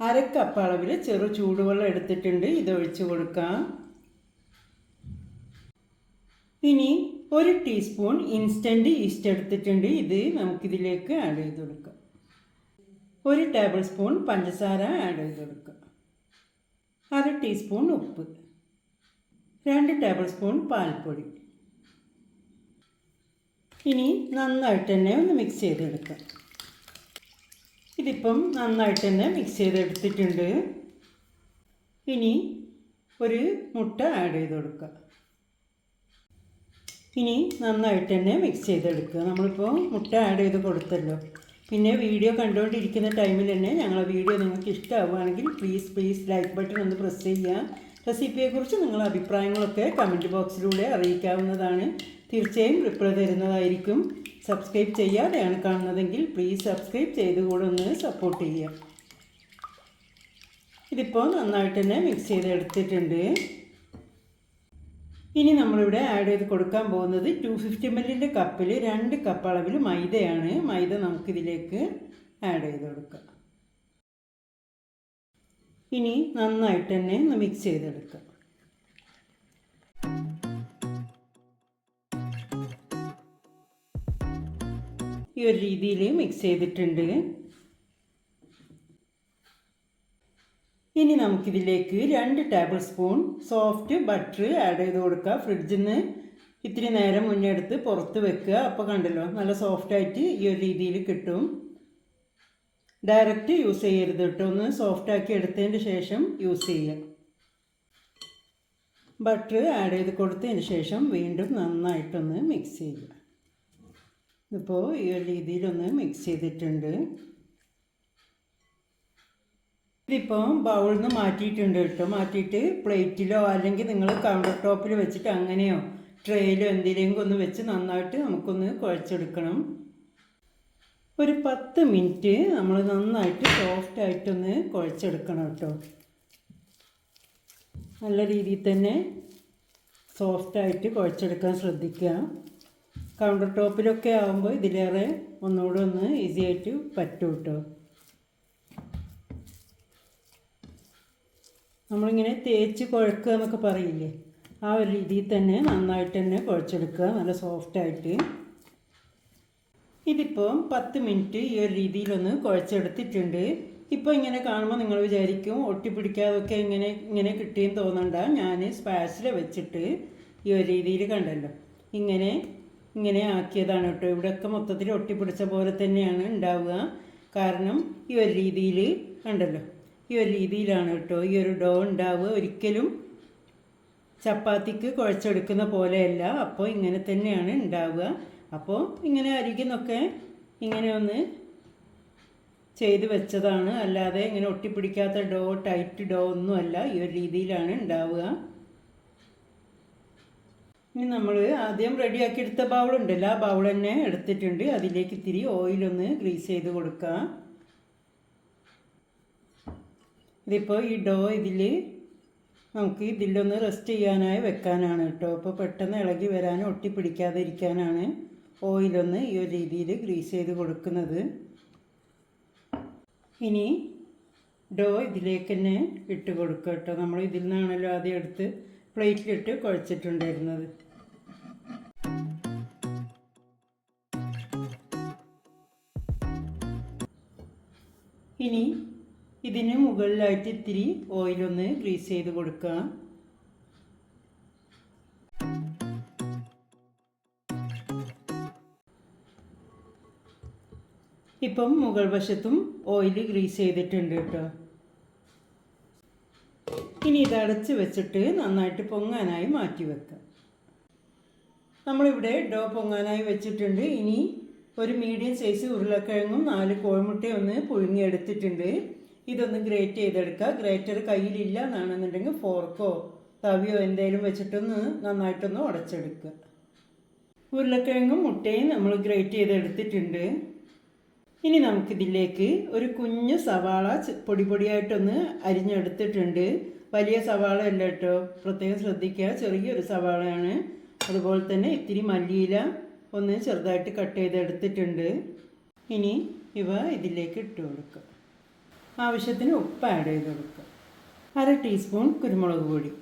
അര കപ്പ് അളവിൽ ചെറു ചൂടുവെള്ളം എടുത്തിട്ടുണ്ട്. ഇത് ഒഴിച്ച് കൊടുക്കാം. ഇനി ഒരു ടീസ്പൂൺ ഇൻസ്റ്റന്റ് ഈസ്റ്റ് എടുത്തിട്ടുണ്ട്. ഇത് നമുക്കിതിലേക്ക് ആഡ് ചെയ്ത് കൊടുക്കാം. ഒരു ടേബിൾ സ്പൂൺ പഞ്ചസാര ആഡ് ചെയ്ത് കൊടുക്കാം. അര ടീസ്പൂൺ ഉപ്പ്. രണ്ട് ടേബിൾ സ്പൂൺ പാൽപ്പൊടി. ഇനി നന്നായിട്ട് തന്നെ ഒന്ന് മിക്സ് ചെയ്തെടുക്കാം. ഇതിപ്പം നന്നായിട്ട് തന്നെ മിക്സ് ചെയ്തെടുത്തിട്ടുണ്ട്. ഇനി ഒരു മുട്ട ആഡ് ചെയ്ത് കൊടുക്കുക. ഇനി നന്നായിട്ട് തന്നെ മിക്സ് ചെയ്തെടുക്കുക. നമ്മളിപ്പോൾ മുട്ട ആഡ് ചെയ്ത് കൊടുത്തല്ലോ. പിന്നെ വീഡിയോ കണ്ടുകൊണ്ടിരിക്കുന്ന ടൈമിൽ തന്നെ ഞങ്ങളെ വീഡിയോ നിങ്ങൾക്ക് ഇഷ്ടമാവുകയാണെങ്കിൽ പ്ലീസ് പ്ലീസ് ലൈക്ക് ബട്ടൺ ഒന്ന് പ്രസ് ചെയ്യുക. റെസിപ്പിയെക്കുറിച്ച് നിങ്ങളുടെ അഭിപ്രായങ്ങളൊക്കെ കമന്റ് ബോക്സിലൂടെ അറിയിക്കാവുന്നതാണ്. തീർച്ചയായും റിപ്ലൈ തരുന്നതായിരിക്കും. സബ്സ്ക്രൈബ് ചെയ്യാതെയാണ് കാണുന്നതെങ്കിൽ പ്ലീസ് സബ്സ്ക്രൈബ് ചെയ്ത് കൂടെ ഒന്ന് സപ്പോർട്ട് ചെയ്യുക. ഇതിപ്പോൾ നന്നായിട്ട് തന്നെ മിക്സ് ചെയ്ത് എടുത്തിട്ടുണ്ട് ഇനി നമ്മളിവിടെ ആഡ് ചെയ്ത് കൊടുക്കാൻ പോകുന്നത് ടു ഫിഫ്റ്റി മില്ലിന്റെ കപ്പിൽ രണ്ട് കപ്പ് അളവിൽ മൈദയാണ്. മൈദ നമുക്കിതിലേക്ക് ആഡ് ചെയ്ത് കൊടുക്കാം. ഇനി നന്നായിട്ട് തന്നെ ഒന്ന് മിക്സ് ചെയ്തെടുക്കാം. ഈ ഒരു രീതിയിൽ മിക്സ് ചെയ്തിട്ടുണ്ട്. ഇനി നമുക്കിതിലേക്ക് രണ്ട് tablespoon soft butter add ചെയ്ത് കൊടുക്കുക. ഫ്രിഡ്ജിൽ നിന്ന് ഇത്തിരി നേരം മുന്നേ എടുത്ത് പുറത്ത് വെക്കുക. അപ്പോൾ കണ്ടല്ലോ നല്ല സോഫ്റ്റായിട്ട് ഈ ഒരു രീതിയിൽ കിട്ടും. ഡയറക്റ്റ് യൂസ് ചെയ്യരുത് കേട്ടോ. ഒന്ന് സോഫ്റ്റാക്കി എടുത്തതിന് ശേഷം യൂസ് ചെയ്യുക. ബട്ടർ ആഡ് ചെയ്ത് കൊടുത്തതിന് ശേഷം വീണ്ടും നന്നായിട്ടൊന്ന് മിക്സ് ചെയ്യുക. ഇപ്പോൾ ഈ ഒരു രീതിയിലൊന്ന് മിക്സ് ചെയ്തിട്ടുണ്ട്. ഇതിപ്പോൾ ബൗളിൽ നിന്ന് മാറ്റിയിട്ടുണ്ട് കേട്ടോ. മാറ്റിയിട്ട് പ്ലേറ്റിലോ അല്ലെങ്കിൽ നിങ്ങൾ കൗണ്ടർ ടോപ്പിൽ വെച്ചിട്ട് അങ്ങനെയോ ട്രേയിലോ എന്തിലെങ്കിലും ഒന്ന് വെച്ച് നന്നായിട്ട് നമുക്കൊന്ന് കുഴച്ചെടുക്കണം. ഒരു പത്ത് മിനിറ്റ് നമ്മൾ നന്നായിട്ട് സോഫ്റ്റ് ആയിട്ടൊന്ന് കുഴച്ചെടുക്കണം കേട്ടോ. നല്ല രീതിയിൽ തന്നെ സോഫ്റ്റായിട്ട് കുഴച്ചെടുക്കാൻ ശ്രദ്ധിക്കുക. കൗണ്ടർ ടോപ്പിലൊക്കെ ആകുമ്പോൾ ഇതിലേറെ ഒന്നുകൂടെ ഒന്ന് ഈസി ആയിട്ട് പറ്റും കേട്ടോ നമ്മളിങ്ങനെ തേച്ച് കുഴക്കുക എന്നൊക്കെ പറയില്ലേ? ആ ഒരു രീതിയിൽ തന്നെ നന്നായിട്ട് തന്നെ കുഴച്ചെടുക്കുക. നല്ല സോഫ്റ്റായിട്ട് ഇതിപ്പോൾ പത്ത് മിനിറ്റ് ഈ ഒരു രീതിയിലൊന്ന് കുഴച്ചെടുത്തിട്ടുണ്ട്. ഇപ്പോൾ ഇങ്ങനെ കാണുമ്പോൾ നിങ്ങൾ വിചാരിക്കും ഒട്ടിപ്പിടിക്കാതൊക്കെ ഇങ്ങനെ ഇങ്ങനെ കിട്ടിയെന്ന് തോന്നണ്ട. ഞാൻ സ്പാച്ചിൽ വെച്ചിട്ട് ഈ ഒരു രീതിയിൽ കണ്ടല്ലോ. ഇങ്ങനെ ഇങ്ങനെ ആക്കിയതാണ് കേട്ടോ. ഇവിടെയൊക്കെ മൊത്തത്തിൽ ഒട്ടിപ്പിടിച്ച പോലെ തന്നെയാണ് ഉണ്ടാവുക. കാരണം ഈ ഒരു രീതിയിൽ കണ്ടല്ലോ. ഈ ഒരു രീതിയിലാണ് കേട്ടോ ഈ ഒരു ഡോ ഉണ്ടാവുക. ഒരിക്കലും ചപ്പാത്തിക്ക് കുഴച്ചെടുക്കുന്ന പോലെയല്ല. അപ്പോൾ ഇങ്ങനെ തന്നെയാണ് ഉണ്ടാവുക. അപ്പോൾ ഇങ്ങനെ അരികുന്നൊക്കെ ഇങ്ങനെ ഒന്ന് ചെയ്ത് വെച്ചതാണ്. അല്ലാതെ ഇങ്ങനെ ഒട്ടിപ്പിടിക്കാത്ത ഡോ ടൈറ്റ് ഡോ ഒന്നുമല്ല. ഈ ഒരു രീതിയിലാണ് ഉണ്ടാവുക. ഇനി നമ്മൾ ആദ്യം റെഡിയാക്കി എടുത്ത ബൗളുണ്ടല്ലോ ആ ബൗൾ തന്നെ എടുത്തിട്ടുണ്ട്. അതിലേക്ക് ഇത്തിരി ഓയിലൊന്ന് ഗ്രീസ് ചെയ്ത് കൊടുക്കുക ഇതിപ്പോൾ ഈ ഡോ ഇതിൽ നമുക്ക് ഇതിലൊന്ന് റെസ്റ്റ് ചെയ്യാനായി വെക്കാനാണ് കേട്ടോ. അപ്പോൾ പെട്ടെന്ന് ഇളകി വരാനും ഒട്ടിപ്പിടിക്കാതിരിക്കാനാണ് ഓയിലൊന്ന് ഈ ഒരു രീതിയിൽ ഗ്രീസ് ചെയ്ത് കൊടുക്കുന്നത്. ഇനി ഡോ ഇതിലേക്ക് തന്നെ ഇട്ട് കൊടുക്കുക കേട്ടോ. നമ്മൾ ഇതിൽ നിന്നാണല്ലോ ആദ്യം എടുത്ത് പ്ലേറ്റിലിട്ട് കുഴച്ചിട്ടുണ്ടായിരുന്നത്. ഇനി ഇതിന് മുകളിലായിട്ട് ഇത്തിരി ഓയിലൊന്ന് ഗ്രീസ് ചെയ്ത് കൊടുക്കുക ഇപ്പം മുകൾ വശത്തും ഓയിൽ ഗ്രീസ് ചെയ്തിട്ടുണ്ട് കേട്ടോ ഇനി ഇത് അടച്ച് വെച്ചിട്ട് നന്നായിട്ട് പൊങ്ങാനായി മാറ്റി വെക്കാം. നമ്മളിവിടെ ഡോ പൊങ്ങാനായി വെച്ചിട്ടുണ്ട്. ഇനി ഒരു മീഡിയം സൈസ് ഉരുളക്കിഴങ്ങും നാല് കോഴിമുട്ടയും ഒന്ന് പുഴുങ്ങിയെടുത്തിട്ടുണ്ട്. ഇതൊന്ന് ഗ്രേറ്റ് ചെയ്തെടുക്കുക. ഗ്രേറ്റർ കയ്യിലില്ല എന്നാണെന്നുണ്ടെങ്കിൽ ഫോർക്കോ തവിയോ എന്തെങ്കിലും വെച്ചിട്ടൊന്ന് നന്നായിട്ടൊന്ന് ഉടച്ചെടുക്കുക. ഉരുളക്കിഴങ്ങും മുട്ടയും നമ്മൾ ഗ്രേറ്റ് ചെയ്തെടുത്തിട്ടുണ്ട്. ഇനി നമുക്കിതിലേക്ക് ഒരു കുഞ്ഞ് സവാള പൊടി പൊടിയായിട്ടൊന്ന് അരിഞ്ഞെടുത്തിട്ടുണ്ട്. വലിയ സവാള അല്ല കേട്ടോ. പ്രത്യേകം ശ്രദ്ധിക്കുക. ചെറിയൊരു സവാളയാണ്. അതുപോലെ തന്നെ ഇത്തിരി മല്ലിയില ഒന്ന് ചെറുതായിട്ട് കട്ട് ചെയ്തെടുത്തിട്ടുണ്ട്. ഇനി ഇവ ഇതിലേക്ക് ഇട്ട് കൊടുക്കുക. ആവശ്യത്തിന് ഉപ്പ് ആഡ് ചെയ്ത് കൊടുക്കുക. അര ടീസ്പൂൺ കുരുമുളക് പൊടി.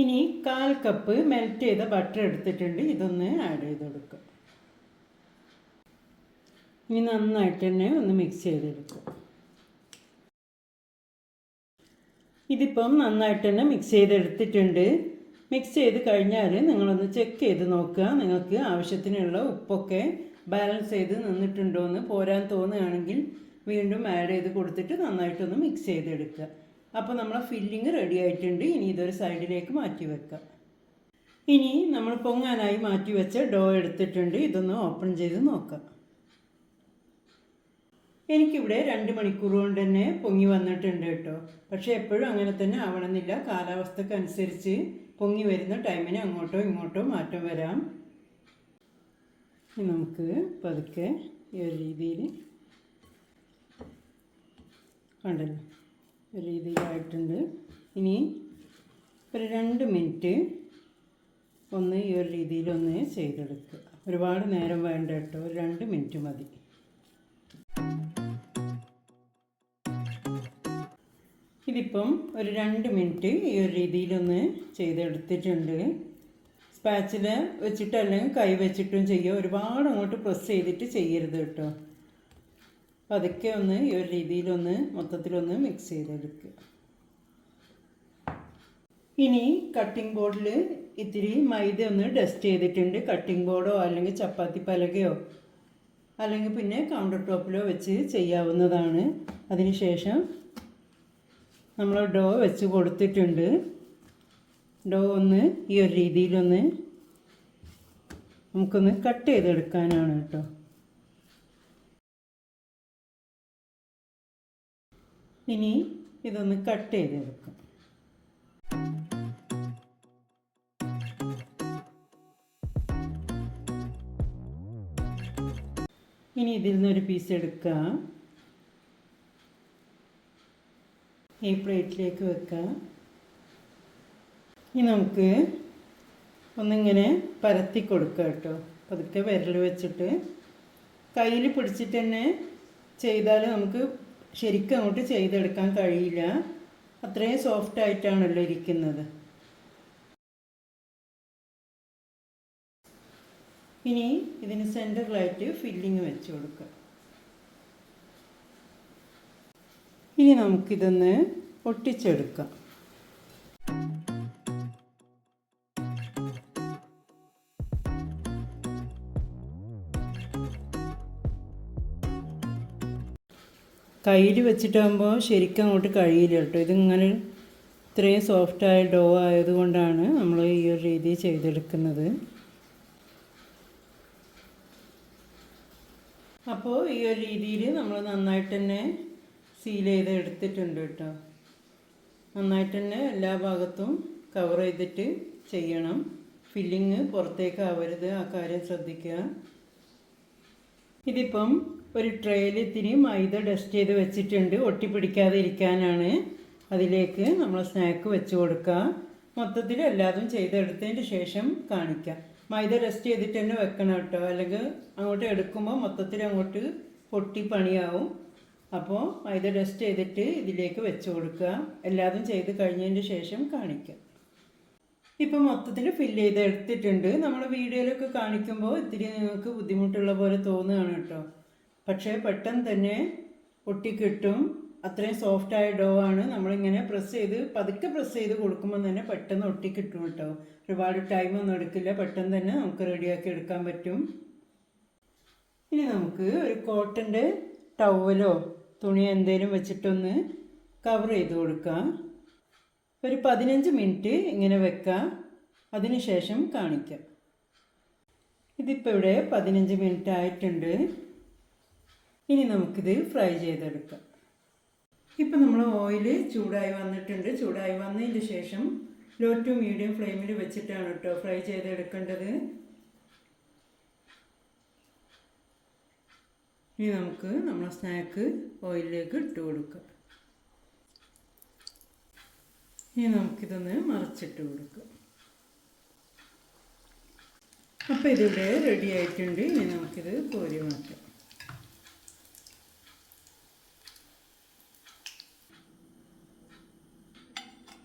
ഇനി കാൽ കപ്പ് മെൽറ്റ് ചെയ്ത ബട്ടർ എടുത്തിട്ടുണ്ട്. ഇതൊന്ന് ആഡ് ചെയ്ത് കൊടുക്കുക. ഇനി നന്നായിട്ട് തന്നെ ഒന്ന് മിക്സ് ചെയ്തെടുക്കുക. ഇതിപ്പം നന്നായിട്ട് തന്നെ മിക്സ് ചെയ്തെടുത്തിട്ടുണ്ട്. മിക്സ് ചെയ്ത് കഴിഞ്ഞാൽ നിങ്ങളൊന്ന് ചെക്ക് ചെയ്ത് നോക്കുക. നിങ്ങൾക്ക് ആവശ്യത്തിനുള്ള ഉപ്പൊക്കെ ബാലൻസ് ചെയ്ത് നിന്നിട്ടുണ്ടോ എന്ന് പോരാൻ തോന്നുകയാണെങ്കിൽ വീണ്ടും ആഡ് ചെയ്ത് കൊടുത്തിട്ട് നന്നായിട്ടൊന്ന് മിക്സ് ചെയ്തെടുക്കുക. അപ്പോൾ നമ്മളെ ഫില്ലിങ് റെഡി ആയിട്ടുണ്ട്. ഇനി ഇതൊരു സൈഡിലേക്ക് മാറ്റി വെക്കാം. ഇനി നമ്മൾ പൊങ്ങാനായി മാറ്റി വെച്ച ഡോ എടുത്തിട്ടുണ്ട്. ഇതൊന്ന് ഓപ്പൺ ചെയ്ത് നോക്കാം. എനിക്കിവിടെ രണ്ട് മണിക്കൂർ കൊണ്ട് തന്നെ പൊങ്ങി വന്നിട്ടുണ്ട് കേട്ടോ. പക്ഷേ എപ്പോഴും അങ്ങനെ തന്നെ ആവണമെന്നില്ല. കാലാവസ്ഥക്കനുസരിച്ച് പൊങ്ങി വരുന്ന ടൈമിന് അങ്ങോട്ടോ ഇങ്ങോട്ടോ മാറ്റം വരാം. നമുക്ക് പതുക്കെ ഈ ഒരു രീതിയിൽ കണ്ടല്ലോ. ഒരു രീതിയിലായിട്ടുണ്ട്. ഇനി ഒരു രണ്ട് മിനിറ്റ് ഒന്ന് ഈ ഒരു രീതിയിലൊന്ന് ചെയ്തെടുക്കുക. ഒരുപാട് നേരം വേണ്ട കേട്ടോ. ഒരു രണ്ട് മിനിറ്റ് മതി. ഇതിപ്പം ഒരു രണ്ട് മിനിറ്റ് ഈ ഒരു രീതിയിലൊന്ന് ചെയ്തെടുത്തിട്ടുണ്ട്. സ്പാച്ചിൽ വെച്ചിട്ട് അല്ലെങ്കിൽ കൈ വെച്ചിട്ടും ചെയ്യുക ഒരുപാട് അങ്ങോട്ട് പ്രസ് ചെയ്തിട്ട് ചെയ്യരുത് കേട്ടോ. പതുക്കെ ഒന്ന് ഈ ഒരു രീതിയിലൊന്ന് മൊത്തത്തിലൊന്ന് മിക്സ് ചെയ്തെടുക്കുക ഇനി കട്ടിംഗ് ബോർഡിൽ ഇത്തിരി മൈദ ഒന്ന് ഡസ്റ്റ് ചെയ്തിട്ടുണ്ട്. കട്ടിംഗ് ബോർഡോ അല്ലെങ്കിൽ ചപ്പാത്തി പലകയോ അല്ലെങ്കിൽ പിന്നെ കൗണ്ടർ ടോപ്പിലോ വെച്ച് ചെയ്യാവുന്നതാണ്. അതിനുശേഷം നമ്മൾ ഡോ വെച്ച് കൊടുത്തിട്ടുണ്ട്. ഡോ ഒന്ന് ഈ ഒരു രീതിയിലൊന്ന് നമുക്കൊന്ന് കട്ട് ചെയ്തെടുക്കാനാണ് കേട്ടോ. ഇനി ഇതൊന്ന് കട്ട് ചെയ്തെടുക്കാം. ഇനി ഇതിൽ നിന്നൊരു പീസ് എടുക്കുക ഈ പ്ലേറ്റിലേക്ക് വെക്കുക. ഇനി നമുക്ക് ഒന്നിങ്ങനെ പരത്തി കൊടുക്കുക കേട്ടോ. പതുക്കെ വിരൽ വെച്ചിട്ട്. കയ്യിൽ പിടിച്ചിട്ട് തന്നെ ചെയ്താൽ നമുക്ക് ശരിക്കും അങ്ങോട്ട് ചെയ്തെടുക്കാൻ കഴിയില്ല. അത്രയും സോഫ്റ്റ് ആയിട്ടാണല്ലോ ഇരിക്കുന്നത്. ഇനി ഇതിന് സെന്ററിലായിട്ട് ഫില്ലിങ് വെച്ച് കൊടുക്കുക. ഇനി നമുക്കിതൊന്ന് ഒട്ടിച്ചെടുക്കാം കയ്യിൽ വെച്ചിട്ടാകുമ്പോൾ ശരിക്കും അങ്ങോട്ട് കഴിയില്ല കേട്ടോ. ഇതിങ്ങനെ ഇത്രയും സോഫ്റ്റായ ഡോ ആയതുകൊണ്ടാണ് നമ്മൾ ഈ ഒരു രീതി ചെയ്തെടുക്കുന്നത്. അപ്പോൾ ഈ ഒരു രീതിയിൽ നമ്മൾ നന്നായിട്ട് തന്നെ സീൽ ചെയ്ത് എടുത്തിട്ടുണ്ട് കേട്ടോ. നന്നായിട്ട് തന്നെ എല്ലാ ഭാഗത്തും കവർ ചെയ്തിട്ട് ചെയ്യണം. ഫില്ലിങ് പുറത്തേക്ക് ആവരുത് ആ കാര്യം ശ്രദ്ധിക്കുക. ഇതിപ്പം ഒരു ട്രേയിൽ ഇത്തിരി മൈദ ഡസ്റ്റ് ചെയ്ത് വെച്ചിട്ടുണ്ട്. ഒട്ടിപ്പിടിക്കാതെ ഇരിക്കാനാണ്. അതിലേക്ക് നമ്മൾ സ്നാക്ക് വെച്ച് കൊടുക്കുക. മൊത്തത്തിൽ എല്ലാതും ചെയ്തെടുത്തതിന് ശേഷം കാണിക്കാം. മൈദ ഡസ്റ്റ് ചെയ്തിട്ട് തന്നെ വെക്കണം കേട്ടോ. അല്ലെങ്കിൽ അങ്ങോട്ട് എടുക്കുമ്പോൾ മൊത്തത്തിൽ അങ്ങോട്ട് പൊട്ടി പണിയാവും. അപ്പോൾ മൈദ ഡസ്റ്റ് ചെയ്തിട്ട് ഇതിലേക്ക് വെച്ച് കൊടുക്കുക. എല്ലാതും ചെയ്ത് കഴിഞ്ഞതിന് ശേഷം കാണിക്കാം. ഇപ്പം മൊത്തത്തിൽ ഫില്ല് ചെയ്ത് എടുത്തിട്ടുണ്ട്. നമ്മൾ വീഡിയോയിലൊക്കെ കാണിക്കുമ്പോൾ ഇത്തിരി നിങ്ങൾക്ക് ബുദ്ധിമുട്ടുള്ള പോലെ തോന്നുകയാണ് കേട്ടോ. പക്ഷേ പെട്ടെന്ന് തന്നെ ഒട്ടിക്കിട്ടും അത്രയും സോഫ്റ്റായ ഡോ ആണ്. നമ്മളിങ്ങനെ പ്രസ് ചെയ്ത് പതുക്കെ പ്രസ് ചെയ്ത് കൊടുക്കുമ്പോൾ തന്നെ പെട്ടെന്ന് ഒട്ടിക്കിട്ടും കേട്ടോ. ഒരുപാട് ടൈമൊന്നും എടുക്കില്ല. പെട്ടെന്ന് തന്നെ നമുക്ക് റെഡിയാക്കി എടുക്കാൻ പറ്റും. ഇനി നമുക്ക് ഒരു കോട്ടന്റെ ടവലോ തുണി എന്തേലും വെച്ചിട്ടൊന്ന് കവർ ചെയ്ത് കൊടുക്കാം. ഒരു പതിനഞ്ച് മിനിറ്റ് ഇങ്ങനെ വെക്കാം. അതിനുശേഷം കാണിക്കാം. ഇതിപ്പോൾ ഇവിടെ പതിനഞ്ച് മിനിറ്റ് ആയിട്ടുണ്ട്. ഇനി നമുക്കിത് ഫ്രൈ ചെയ്തെടുക്കാം. ഇപ്പം നമ്മൾ ഓയിൽ ചൂടായി വന്നിട്ടുണ്ട്. ചൂടായി വന്നതിന് ശേഷം ലോ ടു മീഡിയം ഫ്ലെയിമിൽ വെച്ചിട്ടാണ് കേട്ടോ ഫ്രൈ ചെയ്തെടുക്കേണ്ടത്. ഇനി നമുക്ക് നമ്മളെ സ്നാക്ക് ഓയിലിലേക്ക് ഇട്ട് കൊടുക്കാം. ഇനി നമുക്കിതൊന്ന് മറിച്ചിട്ട് കൊടുക്കാം. അപ്പോൾ ഇതിവിടെ റെഡി ആയിട്ടുണ്ട്. ഇനി നമുക്കിത് കോരി മാറ്റാം.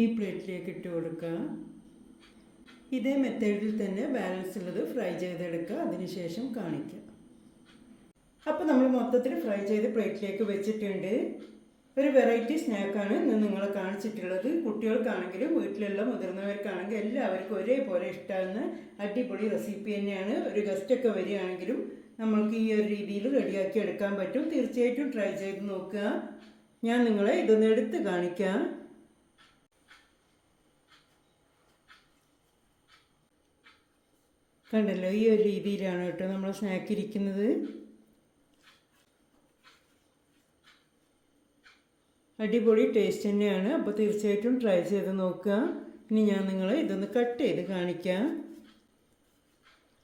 ഈ പ്ലേറ്റിലേക്ക് ഇട്ട് കൊടുക്കുക ഇതേ മെത്തേഡിൽ തന്നെ ബാലൻസ് ഉള്ളത് ഫ്രൈ ചെയ്തെടുക്കുക അതിനുശേഷം കാണിക്കുക അപ്പോൾ നമ്മൾ മൊത്തത്തിൽ ഫ്രൈ ചെയ്ത് പ്ലേറ്റിലേക്ക് വെച്ചിട്ടുണ്ട്. ഒരു വെറൈറ്റി സ്നാക്കാണ് ഇന്ന് നിങ്ങളെ കാണിച്ചിട്ടുള്ളത്. കുട്ടികൾക്കാണെങ്കിലും വീട്ടിലുള്ള മുതിർന്നവർക്കാണെങ്കിലും എല്ലാവർക്കും ഒരേപോലെ ഇഷ്ടമാകുന്ന അടിപൊളി റെസിപ്പി തന്നെയാണ്. ഒരു ഗസ്റ്റൊക്കെ വരികയാണെങ്കിലും നമ്മൾക്ക് ഈ ഒരു രീതിയിൽ റെഡിയാക്കി എടുക്കാൻ പറ്റും. തീർച്ചയായിട്ടും ട്രൈ ചെയ്ത് നോക്കുക. ഞാൻ നിങ്ങളെ ഇതൊന്ന് എടുത്ത് കാണിക്കാം. കണ്ടല്ലോ ഈ ഒരു രീതിയിലാണ് കേട്ടോ നമ്മൾ സ്നാക്ക് ഇരിക്കുന്നത്. അടിപൊളി ടേസ്റ്റ് തന്നെയാണ്. അപ്പോൾ തീർച്ചയായിട്ടും ട്രൈ ചെയ്ത് നോക്കുക. ഇനി ഞാൻ നിങ്ങളെ ഇതൊന്ന് കട്ട് ചെയ്ത് കാണിക്കാം.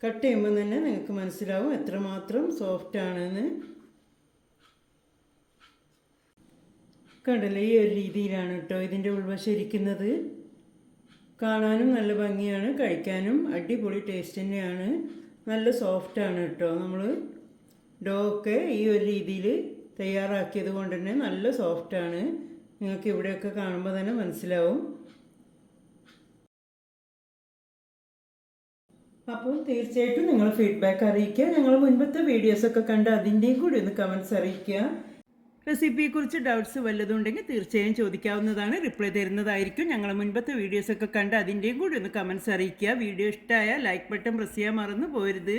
കട്ട് ചെയ്യുമ്പോൾ തന്നെ നിങ്ങൾക്ക് മനസ്സിലാവും എത്രമാത്രം സോഫ്റ്റ് ആണെന്ന്. കണ്ടല്ലേ ഈ ഒരു രീതിയിലാണ് കേട്ടോ ഇതിന്റെ ഉൾവശം ഇരിക്കുന്നത്. കാണാനും നല്ല ഭംഗിയാണ് കഴിക്കാനും അടിപൊളി ടേസ്റ്റ് തന്നെയാണ്. നല്ല സോഫ്റ്റാണ് കേട്ടോ നമ്മൾ ഡോ ഒക്കെ ഈ ഒരു രീതിയിൽ തയ്യാറാക്കിയത് കൊണ്ട് തന്നെ നല്ല സോഫ്റ്റാണ് നിങ്ങൾക്ക് ഇവിടെയൊക്കെ കാണുമ്പോൾ തന്നെ മനസ്സിലാവും. അപ്പോൾ തീർച്ചയായിട്ടും നിങ്ങൾ ഫീഡ്ബാക്ക് അറിയിക്കുക. ഞങ്ങൾ മുൻപത്തെ വീഡിയോസൊക്കെ കണ്ട് അതിന്റെയും കൂടി ഒന്ന് കമൻസ് അറിയിക്കുക. റെസിപ്പിയെക്കുറിച്ച് ഡൗട്ട്സ് വല്ലതുണ്ടെങ്കിൽ തീർച്ചയായും ചോദിക്കാവുന്നതാണ്. റിപ്ലൈ തരുന്നതായിരിക്കും. ഞങ്ങൾ മുൻപത്തെ വീഡിയോസൊക്കെ കണ്ട് അതിന്റെയും കൂടി ഒന്ന് കമൻസ് അറിയിക്കുക. വീഡിയോ ഇഷ്ടമായ ലൈക്ക് ബട്ടൺ പ്രസ് ചെയ്യാൻ മറന്നു പോരുത്.